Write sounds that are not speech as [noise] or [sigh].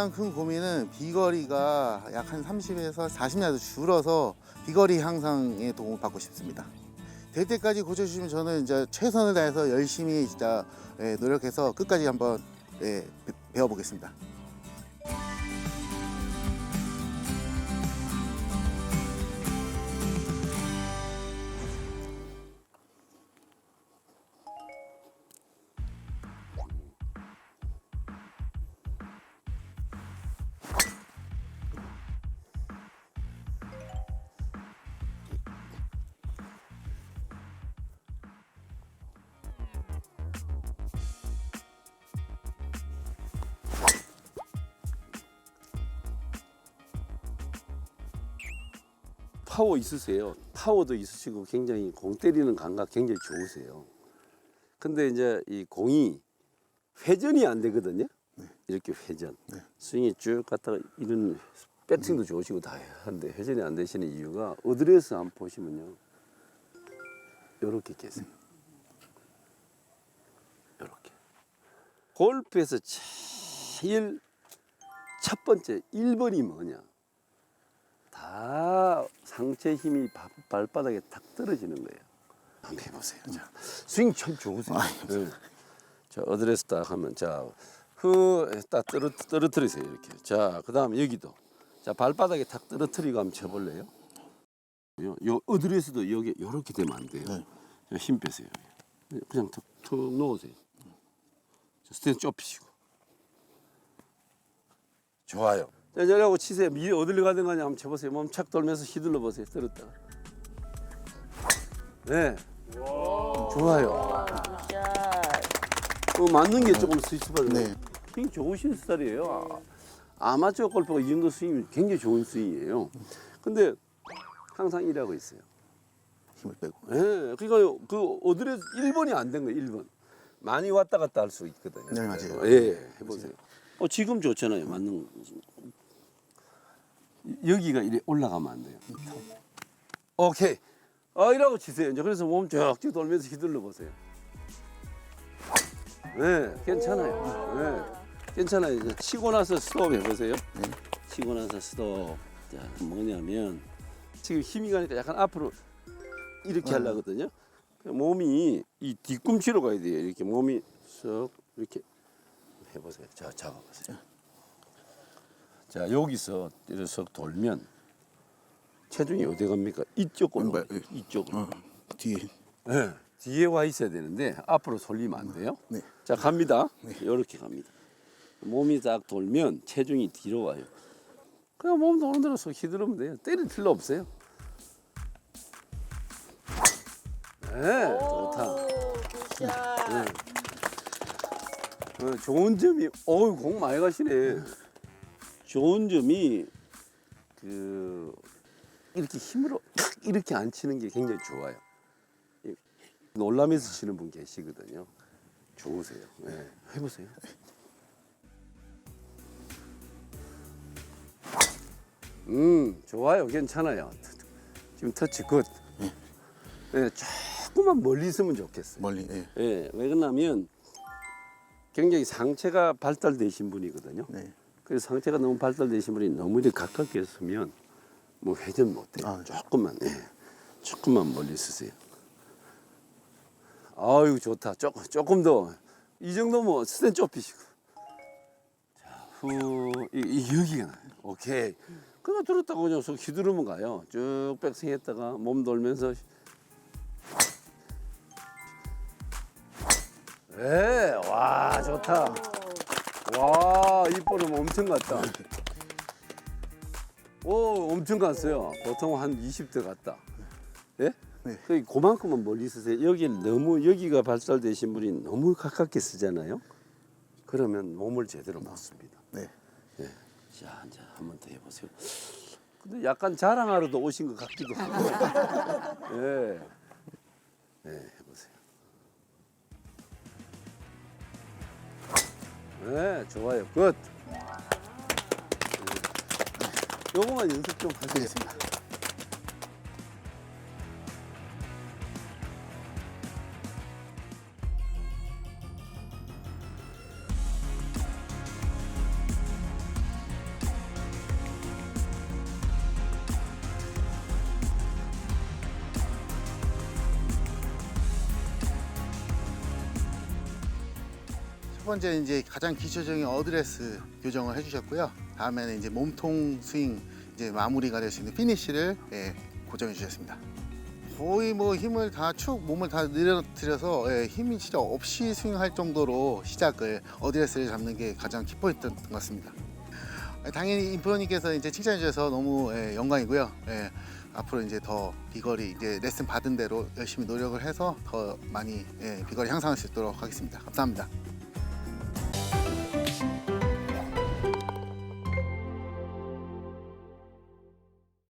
가장 큰 고민은 비거리가 약 한 30에서 40야드 줄어서 비거리 향상에 도움을 받고 싶습니다. 될 때까지 고쳐주시면 저는 이제 최선을 다해서 열심히 진짜 예, 노력해서 끝까지 한번 예, 배- 배워보겠습니다. 파워 있으세요. 파워도 있으시고 굉장히 공 때리는 감각 굉장히 좋으세요. 근데 이제 이 공이 회전이 안 되거든요. 이렇게 회전. 네. 스윙이 쭉 갔다가 이런 배팅도 좋으시고 다 한데 회전이 안 되시는 이유가 어드레스 한번 보시면요. 요렇게 계세요. 요렇게. 골프에서 제일 첫 번째 1번이 뭐냐? 다 상체 힘이 바- 발바닥에 탁 떨어지는 거예요. 한번 해보세요. 자, 스윙 참 좋으세요. 네. 자, 어드레스 딱 하면 자, 후딱 떨어 떨어뜨리세요 이렇게. 자, 그다음 여기도 자 발바닥에 탁 떨어뜨리고 한번 쳐볼래요? 요, 요 어드레스도 여기 요렇게 되면 안 돼요. 네. 자, 힘 빼세요. 그냥 툭, 툭 놓으세요. 자, 스탠스 좁히시고. 좋아요. 자, 저하고 치세요. 미 어디로 가든 간에 한번 쳐보세요. 몸착 돌면서 휘둘러 보세요. 떨었다. 네. 좋아요. 어, 맞는 게 조금 스위치바를. 네. 스윙 좋으신 스타일이에요. 아, 아마추어 골퍼가 이 정도 스윙이 굉장히 좋은 스윙이에요. 근데 항상 이라고 있어요. 힘을 빼고. 예, 그러니까 그 어드레스 1번이 안 된 거예요. 1번. 많이 왔다 갔다 할 수 있거든요. 네, 맞아요. 예, 해보세요. 어, 지금 좋잖아요. 맞는 거. 여기가 이래 올라가면 안 돼요. 오케이. 아, 이라고 치세요. 이제 그래서 몸 쭉쭉 돌면서 휘둘러 보세요. 네, 괜찮아요. 네, 괜찮아요. 이제 치고 나서 스톱 해보세요. 치고 나서 스톱. 자, 뭐냐면 지금 힘이 가니까 약간 앞으로 이렇게 하려거든요. 몸이 이 뒤꿈치로 가야 돼요. 이렇게 몸이 쓱 이렇게 해보세요. 자, 잡아보세요. 자, 여기서 이렇게 쓱 돌면 체중이 어디 갑니까? 이쪽으로. 왼발, 가요. 이쪽으로. 어, 뒤에. 네, 뒤에 와 있어야 되는데 앞으로 돌리면 안 돼요. 네. 자 갑니다. 이렇게 갑니다. 몸이 딱 돌면 체중이 뒤로 와요. 그냥 몸 도는 대로 쏙 휘두르면 돼요. 때릴 필요 없어요. 네, 좋다. 네. 어, 좋은 점이, 어우 공 많이 가시네. 좋은 점이 그 이렇게 힘으로 탁 이렇게 안 치는 게 굉장히 좋아요. 이- 놀라면서 치는 분 계시거든요. 좋으세요. 네, 해보세요. 음, 좋아요. 괜찮아요. 지금 터치 굿. 네, 조금만 멀리 있으면 좋겠어요. 멀리. 예. 예, 왜 그러냐면 굉장히 상체가 발달되신 분이거든요. 네. 그래서 상체가 너무 발달되신 분이 너무 이렇게 가깝게 있으면 뭐 회전 못해요. 아, 네. 조금만, 예. 조금만 멀리 쓰세요. 아유 좋다. 조금 조금 더 이 정도면 스탠 좁히시고. 자, 후, 이, 이 여기가 나요. 오케이. 그거 들었다고 그냥 속 휘두르면 가요. 쭉 백스윙했다가 몸 돌면서. 네, 와 좋다. 와, 이 볼은 엄청 갔다. 오, 엄청 갔어요. 보통 한 20대 갔다. 예? 네. 그 그만큼만 멀리 쓰세요. 여기 너무 여기가 발달되신 분이 너무 가깝게 쓰잖아요. 그러면 몸을 제대로 못 씁니다. 네. 자, 이제 한번 더 해보세요. 근데 약간 자랑하러도 오신 것 같기도 하고. [laughs] 예. 네, 네, 좋아요. 굿. 네. 요거만 연습 좀 하세요. 알겠습니다. 번째 이제 가장 기초적인 어드레스 교정을 해주셨고요. 다음에는 이제 몸통 스윙 이제 마무리가 될 수 있는 피니쉬를 예, 고정해 주셨습니다. 거의 뭐 힘을 다 축 몸을 다 늘어뜨려서 예, 힘이 진짜 없이 스윙할 정도로 시작을 어드레스를 잡는 게 가장 키포인트였던 것 같습니다. 당연히 인프로님께서 이제 칭찬해 주셔서 너무 예, 영광이고요. 예, 앞으로 이제 더 비거리 이제 레슨 받은 대로 열심히 노력을 해서 더 많이 예, 비거리 향상할 수 있도록 하겠습니다. 감사합니다.